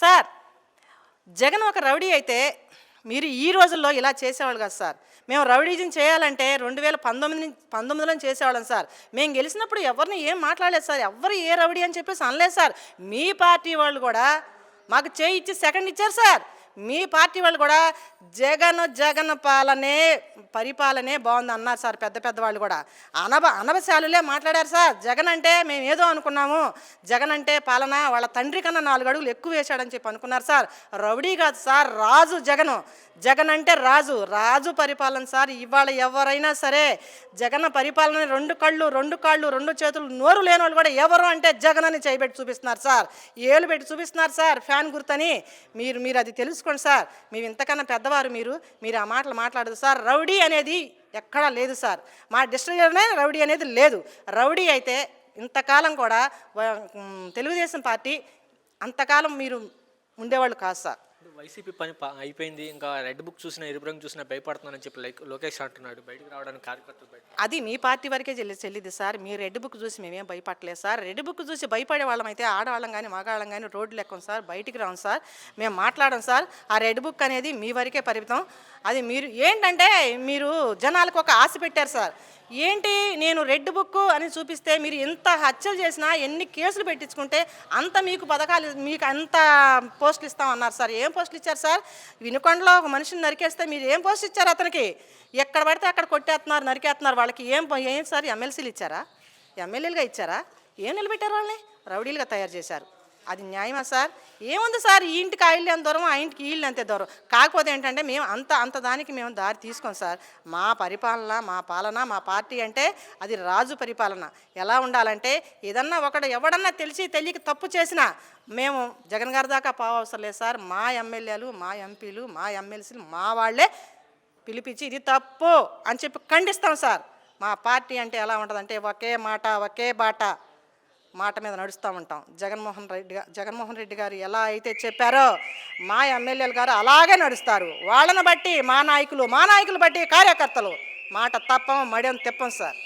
Sir Jagan ఒక rowdy అయితే మీరు ఈ రోజుల్లో ఇలా చేసేవాళ్ళు కదా సార్. మేము రౌడీజం చేయాలంటే రెండు వేల పంతొమ్మిది పంతొమ్మిదిలో చేసేవాళ్ళం సార్. మేము గెలిచినప్పుడు ఎవరిని ఏం మాట్లాడలేదు సార్. ఎవరు ఏ రౌడీ అని చెప్పేసి అనలేదు సార్. మీ పార్టీ వాళ్ళు కూడా మాకు చేయి ఇచ్చి సెకండ్ ఇచ్చారు సార్. మీ పార్టీ వాళ్ళు కూడా జగన్ జగన్ పాలనే పరిపాలనే బాగుంది అన్నారు సార్ పెద్ద పెద్ద వాళ్ళు కూడా. అనబ అనభశాలులే మాట్లాడారు సార్. జగన్ అంటే మేము ఏదో అనుకున్నాము. జగన్ అంటే పాలన వాళ్ళ తండ్రి కన్నా నాలుగు అడుగులు ఎక్కువ వేశాడని చెప్పి అనుకున్నారు సార్. రౌడీ కాదు సార్ రాజు జగన్. జగన్ అంటే రాజు. రాజు పరిపాలన సార్. ఇవాళ ఎవరైనా సరే జగన్ పరిపాలన రెండు కళ్ళు రెండు కాళ్ళు రెండు చేతులు నోరు లేని వాళ్ళు కూడా ఎవరు అంటే జగన్ అని చేయబెట్టి చూపిస్తున్నారు సార్. ఏలు పెట్టి చూపిస్తున్నారు సార్. ఫ్యాన్ గుర్తని. మీరు మీరు అది తీసుకోండి సార్. మేము ఇంతకన్నా పెద్దవారు మీరు మీరు ఆ మాటలు మాట్లాడదు సార్. రౌడీ అనేది ఎక్కడా లేదు సార్. మా డిస్ట్రిక్ట్లోనే రౌడీ అనేది లేదు. రౌడీ అయితే ఇంతకాలం కూడా తెలుగుదేశం పార్టీ అంతకాలం మీరు ఉండేవాళ్ళు కాదు సార్. వైసీపీ పని అయిపోయింది. ఇంకా రెడ్ బుక్ చూసినా ఎరుపు రంగు చూసినా భయపడుతున్నానని చెప్పి లైక్ లోకేష్ అంటున్నాడు. బయటకు రావడానికి కార్యకర్తలు బయట. అది మీ పార్టీ వరకే చెల్లి చెల్లిది సార్. మీ రెడ్ బుక్ చూసి మేమేం భయపడలేదు సార్. రెడ్ బుక్ చూసి భయపడే వాళ్ళం అయితే ఆడవాళ్ళం కానీ మగాళ్ళం కానీ రోడ్లు ఎక్కం సార్. బయటికి రాం సార్. మేము మాట్లాడం సార్. ఆ రెడ్ బుక్ అనేది మీ వరకే పరిమితం. అది మీరు ఏంటంటే మీరు జనాలకు ఒక ఆశ పెట్టారు సార్. ఏంటి నేను రెడ్ బుక్ అని చూపిస్తే మీరు ఎంత హత్యలు చేసినా ఎన్ని కేసులు పెట్టించుకుంటే అంత మీకు పథకాలు మీకు అంత పోస్టులు ఇస్తామన్నారు సార్. ఏం పోస్టులు ఇచ్చారు సార్. వినుకొండలో ఒక మనిషిని నరికేస్తే మీరు ఏం పోస్ట్ ఇచ్చారు అతనికి? ఎక్కడ పడితే అక్కడ కొట్టేస్తున్నారు నరికేస్తున్నారు. వాళ్ళకి ఏం ఏం సార్ ఎమ్మెల్సీలు ఇచ్చారా? ఎమ్మెల్యేలుగా ఇచ్చారా? ఏం నిలబెట్టారు వాళ్ళని? రౌడీలుగా తయారు చేశారు. అది న్యాయమా సార్? ఏముంది సార్? ఈ ఇంటికి ఆ ఇల్లు ఎంత దూరం ఆ ఇంటికి ఈ ఇల్లు అంతే దూరం. కాకపోతే ఏంటంటే మేము అంత అంత దానికి మేము దారి తీసుకోం సార్. మా పరిపాలన మా పాలన మా పార్టీ అంటే అది రాజు పరిపాలన. ఎలా ఉండాలంటే ఏదన్నా ఒకడు ఎవడన్నా తెలిసి తెలియక తప్పు చేసినా మేము జగన్ గారి దాకా పోవసరం లేదు సార్. మా ఎమ్మెల్యేలు మా ఎంపీలు మా ఎమ్మెల్సీలు మా వాళ్ళే పిలిపించి ఇది తప్పు అని చెప్పి ఖండిస్తాం సార్. మా పార్టీ అంటే ఎలా ఉంటుందంటే ఒకే మాట ఒకే బాట. మాట మీద నడుస్తూ ఉంటాం. జగన్మోహన్ రెడ్డి జగన్మోహన్ రెడ్డి గారు ఎలా అయితే చెప్పారో మా ఎమ్మెల్యేలు గారు అలాగే నడుస్తారు. వాళ్ళని బట్టి మా నాయకులు మా నాయకులు బట్టి కార్యకర్తలు. మాట తప్పం మడెం తిప్పం సార్.